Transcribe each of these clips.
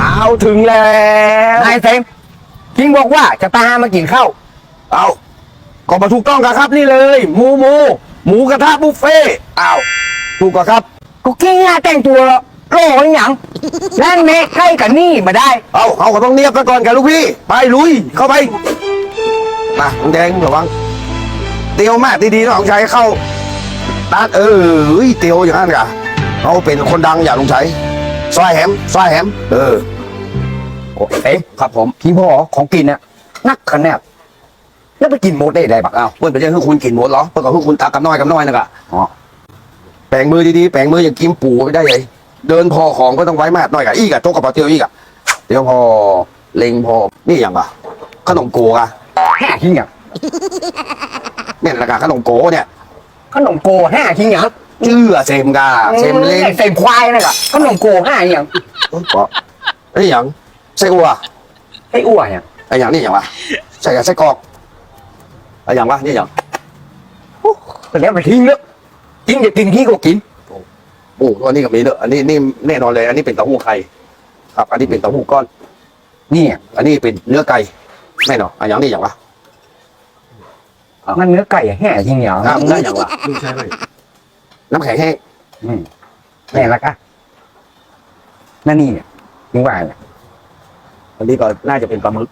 เอาถึงแล้วนายเซมคิงบอกว่าจะตามมากินข้าวเอาก็มาถูกต้องกันครับนี่เลย หมูหมูหมูกระทะบุฟเฟ่ต์เอาถูกกว่าครับก็แค่งานแต่งตัวโล่อหย่างนั่นเมฆใกล้กับนี่มาได้ เอาเอาก็ต้องเนียบกันก่อนกันลูกพี่ ไปลุยเข้าไปมาลุงแดงระวังเตียวมากดีๆนะของชัยเข้าด้านเออเฮ้ยเตียวอย่างนั้นกะเขาเป็นคนดังอย่างลุงชัย ซอยแหมซอยแหมเออโอ้เอ๊ะครับผมพี่พ่อของกินน่ะนักขนาดแล้วไปกินหมดได้ไดบักอ้าวเพื่อนไปเจอคือคุณกินหมดเหรอเพื่อนกับคือคุณตากับน้อยกับน้อยนะกะอ๋อแปลงมือดีๆแปลงมืออย่างกิมปูไม่ได้เลยเดินพอของก็ต้องไว้มากหน่อยกะอีกอะโต๊ะกับปลาเตียวอีกอะเตียวพอเล็งพอนี่อย่างอะขนมโกอะห้าทิ้งอย่างเนี่ยราคาขนมโกเนี่ยขนมโกห้าทิ้งอย่าง ชื่ออะเซมกาเซมเล้งเซมควายนั่นก็ขนมโกห้าอย่างก็ไอ้อย่างไส้อัวไอ้อ้วนอย่างไอ้อย่างนี่อย่างวะใส่กับไส้กรอกไอ้อย่างวะนี่อย่างก็แล้วไปทิ้งแล้วกินจะกินขี้ก็กินโอ้อันนี้ก็มีเนอะอันนี้นี่แน่นอนเลย อันนี้เป็นเต้าหู้ไข่ครับ อันนี้เป็นเต้าหู้ก้อนนี่อันนี้เป็นเนื้อไก่แน่นอนอันอย่างนี้อย่างวะมันเนื้อไก่แห่ทิ้งอย่างน้ำเนื้ออย่างวะ น้ำแข็งแห้งอืมแม่ละกะนั่นนี่เนี่ยถึงว่าเนี่ยอันนี้ก็น่าจะเป็นปลาหมึก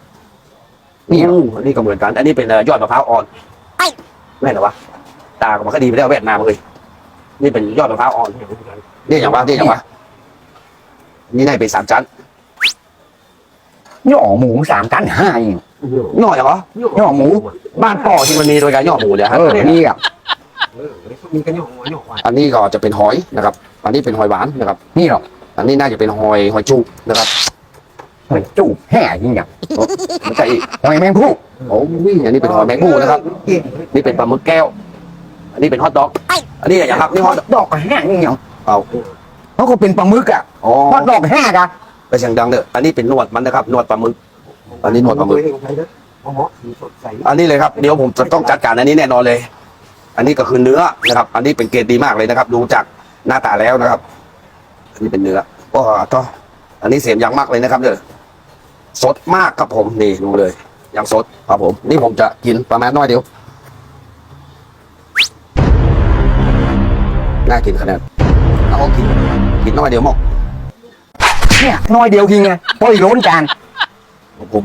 นี่อู้อันนี้ก็เหมือนกัน อันนี้เป็นเอ่อยอดมะพร้าวอ่อนแม่นเหรอวะตาก็มาคดีไปแล้วแวดนามเลยนี่เป็นยอดมะพร้าวอ่อนนี่อย่างวะนี่อย่างวะนี่น่าจะเป็นสามชั้นย่อหมูสามตันห้าอย่างหน่อยเหรอ ย่อหมู บ้านพ่อที่มันมีโดยการย่อหมูเนี่ยฮะเออนี่กับ อันนี้ก็จะเป็นหอยนะครับ อันนี้เป็นหอยหวานนะครับ นี่หรออันนี้น่าจะเป็นหอยหอยจุนะครับมันจูบแห่ทิ้งอย่างไม่ใช่หอยแมงผู้โอ้ยอันนี้เป็นหอยแมงผู้นะครับ นี่เป็นปลาหมึกแก้ว อันนี้เป็นฮอทดอก อันนี้อย่างครับนี่ฮอทดอกแห่นี่อย่างเอาเขาก็เป็นปลาหมึกอะอ๋อทดอกแห่กันไปเสียงดังเด้ออันนี้เป็นนวดมันนะครับนวดปลาหมึก อันนี้นวดปลาหมึกอันนี้เลยครับ เดี๋ยวผมจะต้องจัดการอันนี้แน่นอนเลย อันนี้ก็คือเนื้อนะครับ อันนี้เป็นเกรดดีมากเลยนะครับ ดูจากหน้าตาแล้วนะครับ อันนี้เป็นเนื้อก็ต่ออันนี้เสียมอย่างมากเลยนะครับเด้อสดมากครับผมนี่ดูเลยอย่างสดครับผม นี่ผมจะกินประมาณน้อยเดียวน่ากินขนาดเอากินกินน้อยเดียวหมกเนี่ยน้อยเดียวทิ้งไงพออีกโล้นจานผม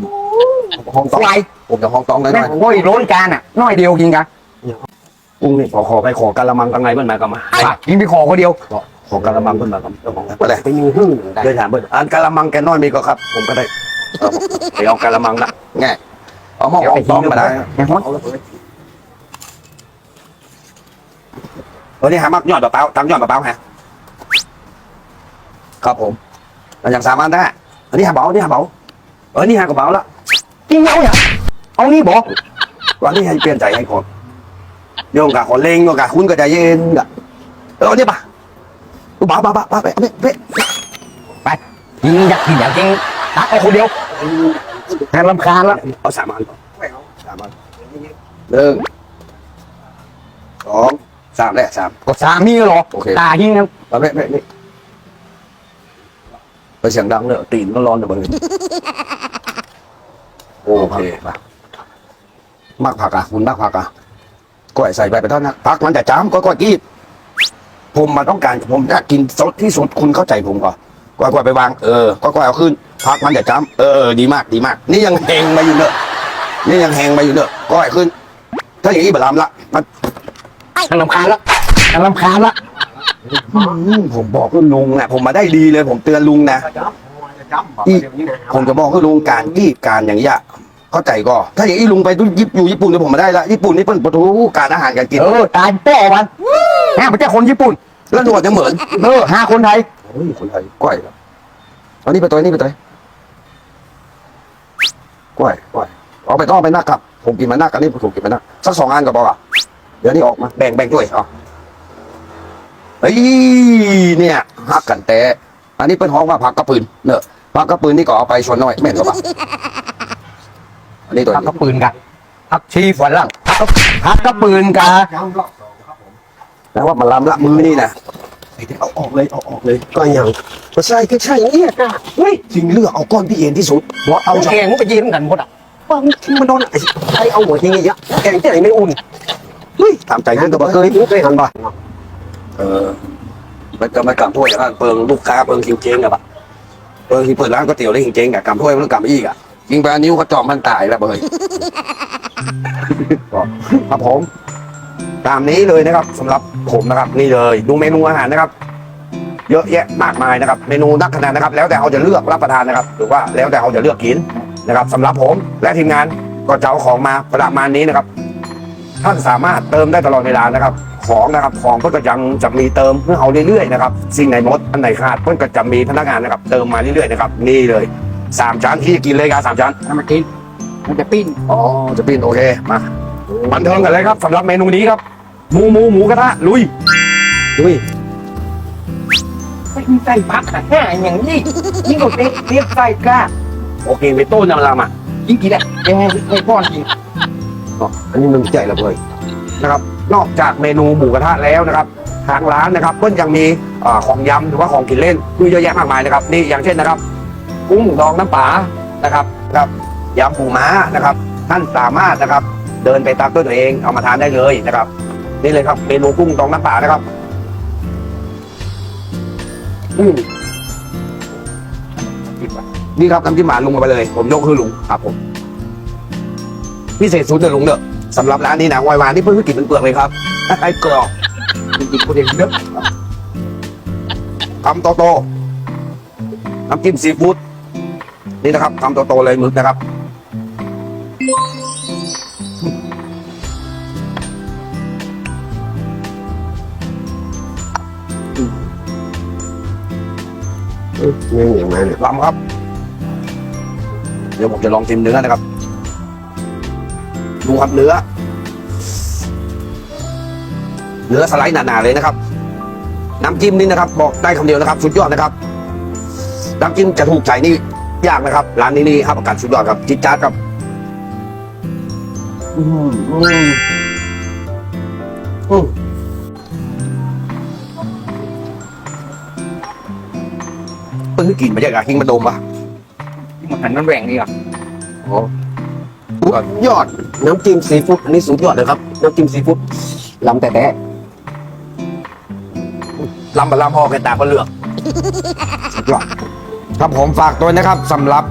ห้องต้องควายผมจะห้องต้องได้หแม่น่อยงพออีกโล้นจานอะน้อยเดียวทิ้งกัน กุ้งนี่ขอขอไปขอกะละมังกังไงเพิ่นมากันมาไปกินไปขอคนเดียว ขอขอกะละมังเพิ่นมากันเจ้าของไปเลยไปมีหึ่งเดินถามเพิ่นอันกะละมังแกน้อยมีก็ครับ ผมก็ได้เอาไปเอากะละมังนะแง่เอาหม้อเดี๋ยวห้ไปองทิ้ต้องงมาได้ในห้องเออนี่หามักยอดมะพร้าวตามยอดมะพร้าวฮะครับผมแล้วอย่างสามอันได้อันนี้หาเบาอันนี้หาเบาเออนี่หากระเป๋าละกินเอาอย่างเอานี่บอกวันนี้ให้เปลี่ยนใจให้คน โยงกับคนเล่งโยงกับคุณก็ใจเย็นกะเออเนี่ยป่ะบ้าบ้าบ้าบ้าไปเป๊ะกินอยากกินอยากกินตักเอาคนเดียวแทนลำคาญละเอาสามอันก่อนสามอันหนึ่งสองสามแหละสามก็สามีหรอโอเคตาหิ้งนะเอาไปไปนี่ไปเสียงดังเนอะตีนก็ร้อนเดี๋ยวมึงโอเคป่ะมากผักอะคุณมากผักอะ ก้อยใส่ไปไปเท่านั้นผักมันแต่จ้ำก้อยก้อยกีบผมมาต้องการผมอยากกินสดที่สุดคุณเข้าใจผมก่อนก้อยก้อยไปวางเออก้อยก้อยเอาขึ้นผักมันแต่จ้ำเออเออดีมากดีมาก นี่ยังแหงมาอยู่เนอะนี่ยังแหงมาอยู่เนอะก้อยขึ้น ถ้าอย่างนี้บลามละมันแทนลำคาญละแทนลำคาญละอืมผมบอกกับลุงนะผมมาได้ดีเลย ผมเตือนลุงนะอีผมจะบอกให้ลุงการกีบการอย่างเงี้ย เข้าใจก็ถ้าอย่างนี้ลุงไปญี่ปุ่นอยู่ญี่ปุ่นเนี่ยผมมาได้ละญี่ปุ่นนี่เป็นปะทูการอาหารการกินเออตายแป้วันแม่เป็นเจ้าคนญี่ปุ่น แล้วหนวดยังเหมือนเออหาคนไทยเฮ้ยคนไทยก้อยครับเอานี่ไปตัวนี้ไปตัวนี้ก้อยก้อยเอาไปต้องเอาไปนักครับผมกินมานักอันนี้ผมกินมานักสักสองอันก็พออะเดี๋ยวนี้ออกมาแบ่งแบ่งด้วยเอ๋อเฮ้ยเนี่ยฮักกันแต่อันนี้เป็นห้องว่าผักกระปืนเนอะผักกระปืนนี่ก็เอาไปชวนน้อยแม่นก็ปะ อันนี้ตัวพักนี้กระปืนกันพักชีฝรั่งพักกระพักกระปืนกันนะว่ามันล้ำละมือนี่นะไอ้ที่เอาออกเลยเอาออกเลยก็อย่างมาใส่ก็ใช่เนี่ยกะเฮ้ยจริงเลือกเอาก้อนที่เย็นที่สุดเพราะเอาเอาแกงมึงไปยืนกันหมดอะบางทีมันโดนไอ้ไอ้เอาหัวทิ้งอย่างเงี้ยแกงที่ไหนไม่อุ่นเฮ้ยตามใจงาขึ้นนก็ก็บบออกกเคยเคยหันบ่เออมันก็ไม่กำถ้วยอย่างนั้นเปิงลูกค้าเปิงคิวเจ๊งกับอะเปิงที่เปิดร้านก๋วยเตี๋ยวได้คิวเจ๊งกับกำถ้วยมันต้องกำอีกอะ ยิงไปอันนิ้วเขาจอมมันตายแล้วเบยครับผม ตามนี้เลยนะครับสำหรับผมนะครับ นี่เลย ดูเมนูอาหารนะครับ เยอะแยะมากมายนะครับ เมนูนักขนาดนะครับ แล้วแต่เขาจะเลือกรับประทานนะครับ หรือว่าแล้วแต่เขาจะเลือกกินนะครับสำหรับผมและทีมงานก็จะเอาของมาประมาณนี้นะครับ ท่านสามารถเติมได้ตลอดเวลานะครับ ของนะครับของเพื่อนก็ยังจะมีเติมเพื่อเอาเรื่อยๆนะครับสิ่งไหนหมดอันไหนขาดเพื่อนก็จะมีพนักงานนะครับ เติมมาเรื่อยๆนะครับนี่เลย สามชั้นที่กินเลยครับสามชั้นเอามากินมันจะปิ้นอ๋อจะปิ้นโอเคมาบันเทิงกันเลยครับสำหรับเมนูนี้ครับ หมูหมูหมูกระทะลุยลุยไม่มีใส่พักอะแค่อย่างนี้ยิ่งกว่าเด็กเรียกใส่กล้าโอเคไปต้นยำลำอะยิ่งกินอะแกงไม่ป้อนกินอ๋ออันนี้มึงใจระเบิดนะครับ นอกจากเมนูหมูกระทะแล้วนะครับ ทางร้านนะครับก็ยังมีเอ่อของยำหรือว่าของกินเล่นคือเยอะแยะมากมายนะครับ นี่อย่างเช่นนะครับ กุ้งดองน้ำปลานะครับครับยำปูม้านะครับ ท่านสามารถนะครับ เดินไปตักด้วยตัวเองเอามาทานได้เลยนะครับ นี่เลยครับเมนูกุ้งดองน้ำปลานะครับ อืมนี่ครับน้ำจิ้มหวานลุงมาไปเลย ผมยกคือลุงครับผมพิเศษสุดเลยลุงเด้อสำหรับร้านนี้นะวายวานที่เพิ่งกินเป็นเปลือกเลยครับไอ้กรอบจริงๆคนเองเด้อคำโตโตๆน้ำจิ้มซีฟู้ด นี่นะครับคำโตโตๆเลยหมึกนะครับเงี้ยอย่างนั้นเนี่ยลำครับ เดี๋ยวผมจะลองชิมเนื้อนะครับ ดูครับเนื้อ เนื้อสไลด์หนาๆเลยนะครับ น้ำจิ้มนี่นะครับ บอกได้คำเดียวนะครับ สุดยอดนะครับ น้ำจิ้มจะถูกใจนี่ ยากนะครับ ร้านนี้นี่ครับประกันสุดยอดครับจิ๊ดจ๊าดครับอืมอืมอืมเพิ่งกินมาจากอาคิงมาดมปะที่มันหันมันแหว่งนี่อะสุดยอด น้ำจิ้มซีฟู้ดอันนี้สุดยอดเลยครับ น้ำจิ้มซีฟู้ดลำแต่แต่ลำบะลำพอแกตาก็เลือกสุดยอด ครับผมฝากตัวนะครับสำหรับ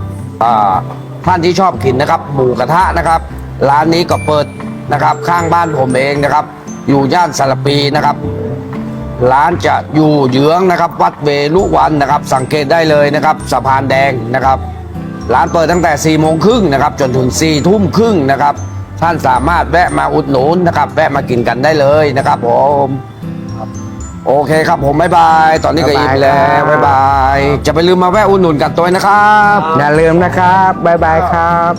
ท่านที่ชอบกินนะครับหมูกระทะนะครับ ร้านนี้ก็เปิดนะครับข้างบ้านผมเองนะครับ อยู่ย่านสารปีนะครับ ร้านจะอยู่เยื้องนะครับ วัดเวลุวันนะครับ สังเกตได้เลยนะครับสะพานแดงนะครับ ร้านเปิดตั้งแต่4ี่โมงครึ่งนะครับ จนถึง4ี่ทุ่มครึ่งนะครับ ท่านสามารถแวะมาอุดหนุนนะครับ แวะมากินกันได้เลยนะครับผม โอเคครับผมบ๊ายบาย ตอนนี้ก็อิ่มแล้วบ๊ายบาย จะไปลืมมาแวะอุดหนุนกันตัวนะครับ อย่าลืมนะครับบ๊ายบายครับ